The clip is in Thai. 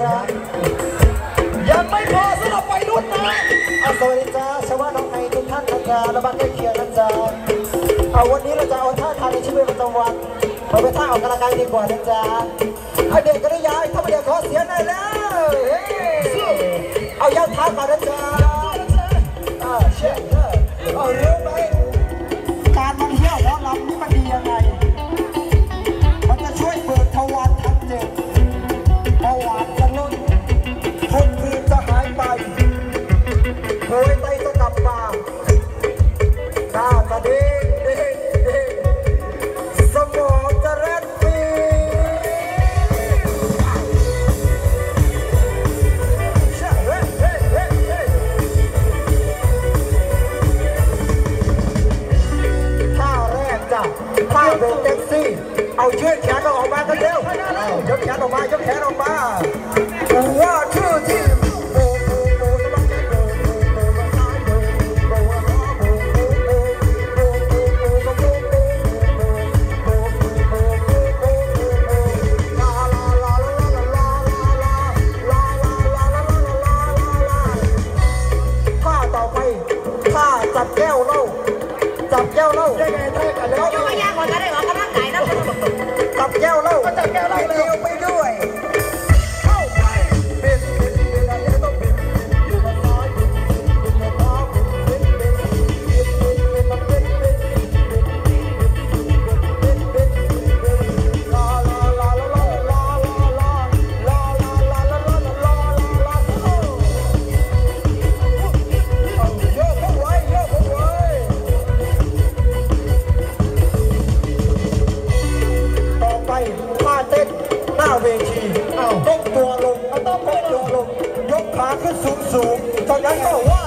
จ้ายังไม่พอสำหรับวัยรุ่นนะเอาสวัสดีจ้าชาวบ้านน้องไทยทุกท่านนะจ๊ะและบ้านใกล้เคียงนะจ๊ะเอาวันนี้เราจะเอาท่าทางในชีวิตประจำวันมาเป็นท่าออกกำลังกายดีกว่านะจ๊ะเอาเด็กกันได้ยายถ้าไม่เด็กขอเสียงหน่อยแล้วเฮ้เอาย่างเท้าก่อนนะจ๊ะอ่าเช็คเออเอาเร็ว รถแท็กซี่ เอาเชือกแขนเราออกมากันเร็ว จับแก้วเหล้ายังไงท่ากันแล้วยกยางก่อนก็ได้หรอกำลังกายนะจับแก้วเหล้าก็จับแก้ว ต้มตัวลงต้องก้มตัวลงยกขาขึ้นสูงสูงๆจากนั้นก็ว่า